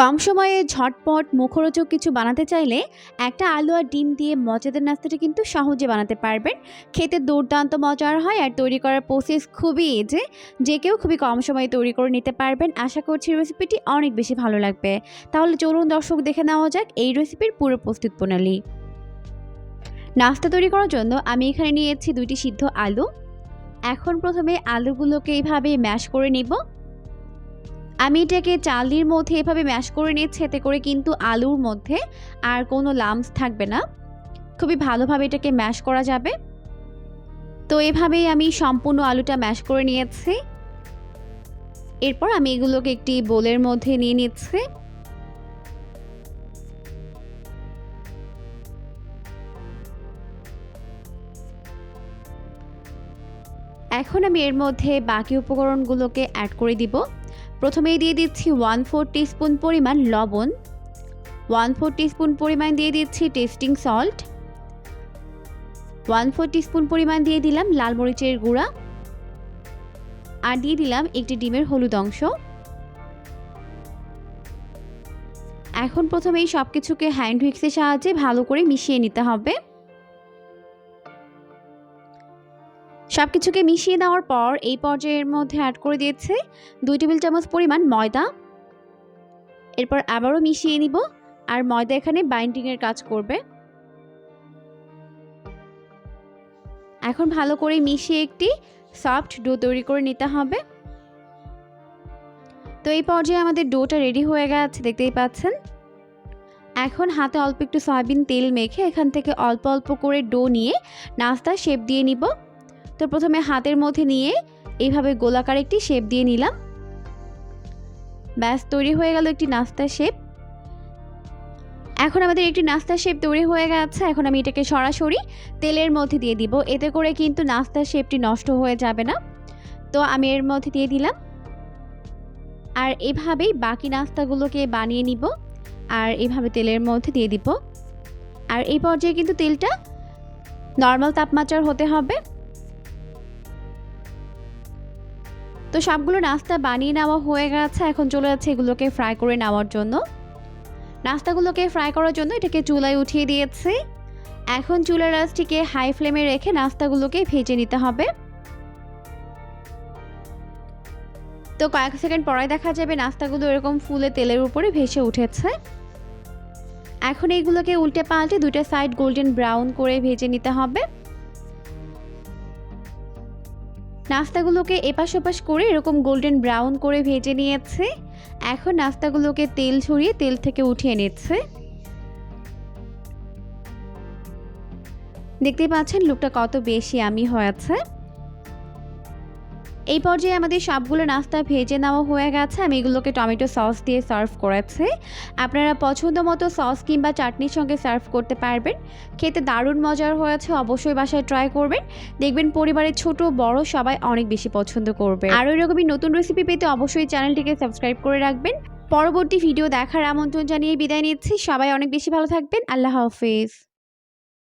কম সময়ে ঝটপট মুখরোচক কিছু বানাতে চাইলে একটা আলু আর ডিম দিয়ে মজাদার নাস্তাটা কিন্তু সহজে বানাতে পারবেন। খেতে দুর্দান্ত মজার হয় আর তৈরি করার প্রসেস খুবই এজে যে কেউ খুবই কম সময়ে তৈরি করে নিতে পারবেন। আশা করছি রেসিপিটি অনেক বেশি ভালো লাগবে। তাহলে চলুন দর্শক দেখে নেওয়া যাক এই রেসিপির পুরো প্রস্তুত প্রণালী। নাস্তা তৈরি করার জন্য আমি এখানে নিয়েছি দুইটি সিদ্ধ আলু। এখন প্রথমে আলুগুলোকে এইভাবে ম্যাশ করে নিব। আমি এটাকে চালির মধ্যে এভাবে ম্যাশ করে নিচ্ছি এতে করে কিন্তু আলুর মধ্যে আর কোনো লামস থাকবে না। খুবই ভালোভাবে এটাকে ম্যাশ করা যাবে। তো এভাবেই আমি সম্পূর্ণ আলুটা ম্যাশ করে নিয়েছি। এরপর আমি এগুলোকে একটি বোলের মধ্যে নিয়ে নিচ্ছি। এখন আমি এর মধ্যে বাকি উপকরণগুলোকে অ্যাড করে দিব। প্রথমেই দিয়ে দিচ্ছি ওয়ান ফোর টিস্পুন পরিমাণ লবণ ওয়ান ফোর টিস্পুন পরিমাণ দিয়ে দিচ্ছি tasting salt one four teaspoon পরিমাণ দিয়ে দিলাম লাল মরিচের গুঁড়া, আর দিয়ে দিলাম একটি ডিমের হলুদ অংশ। এখন প্রথমেই সব কিছুকে হ্যান্ড হুইক্সের সাহায্যে ভালো করে মিশিয়ে নিতে হবে। সব কিছুকে মিশিয়ে দেওয়ার পর এই পর্যায়ের মধ্যে অ্যাড করে দিয়েছে দুই টেবিল চামচ পরিমাণ ময়দা। এরপর আবারও মিশিয়ে নিব আর ময়দা এখানে বাইন্ডিংয়ের কাজ করবে। এখন ভালো করে মিশিয়ে একটি সফট ডো তৈরি করে নিতে হবে। তো এই পর্যায়ে আমাদের ডোটা রেডি হয়ে গেছে, দেখতেই পাচ্ছেন। এখন হাতে অল্প একটু সয়াবিন তেল মেখে এখান থেকে অল্প অল্প করে ডো নিয়ে নাস্তা শেপ দিয়ে নিব। তো প্রথমে হাতের মধ্যে নিয়ে এইভাবে গোলাকার একটি শেপ দিয়ে নিলাম। ব্যাস, তৈরি হয়ে গেল একটি নাস্তার শেপ। এখন আমাদের একটি নাস্তার শেপ তৈরি হয়ে গেছে। এখন আমি এটাকে সরাসরি তেলের মধ্যে দিয়ে দিব। এতে করে কিন্তু নাস্তার শেপটি নষ্ট হয়ে যাবে না। তো আমি এর মধ্যে দিয়ে দিলাম। আর এভাবেই বাকি নাস্তাগুলোকে বানিয়ে নিব আর এভাবে তেলের মধ্যে দিয়ে দিব। আর এই পর্যায়ে কিন্তু তেলটা নর্মাল তাপমাত্রার হতে হবে। তো সবগুলো নাস্তা বানিয়ে নেওয়া হয়ে গেছে, এখন চলে যাচ্ছে এগুলোকে ফ্রাই করে নেওয়ার জন্য। নাস্তাগুলোকে ফ্রাই করার জন্য এটাকে চুলায় উঠিয়ে দিয়েছি। এখন চুলার রাসটিকে হাই ফ্লেমে রেখে নাস্তাগুলোকে ভেজে নিতে হবে। তো কয়েক সেকেন্ড পরে দেখা যাবে নাস্তাগুলো এরকম ফুলে তেলের উপরে ভেসে উঠেছে। এখন এইগুলোকে উল্টে পাল্টে দুইটা সাইড গোল্ডেন ব্রাউন করে ভেজে নিতে হবে। নাস্তাগুলোকে এপাশ ওপাশ করে এরকম গোল্ডেন ব্রাউন করে ভেজে নিয়েছে। এখন নাস্তাগুলোকে তেল ছড়িয়ে তেল থেকে উঠিয়ে নিচ্ছে। দেখতে পাচ্ছেন, লুকটা কত বেশি আমি হয়েছে। এই পর্যায়ে আমাদের সবগুলো নাস্তা ভেজে নেওয়া হয়ে গেছে। আমি এগুলোকে টমেটো সস দিয়ে সার্ভ করেছি। আপনারা পছন্দ মতো সস কিংবা চাটনির সঙ্গে সার্ভ করতে পারবেন। খেতে দারুণ মজার হয়েছে, অবশ্যই বাসায় ট্রাই করবেন। দেখবেন পরিবারের ছোট, বড় সবাই অনেক বেশি পছন্দ করবে। আর এরকমই নতুন রেসিপি পেতে অবশ্যই চ্যানেলটিকে সাবস্ক্রাইব করে রাখবেন। পরবর্তী ভিডিও দেখার আমন্ত্রণ জানিয়ে বিদায় নিচ্ছি। সবাই অনেক বেশি ভালো থাকবেন। আল্লাহ হাফেজ।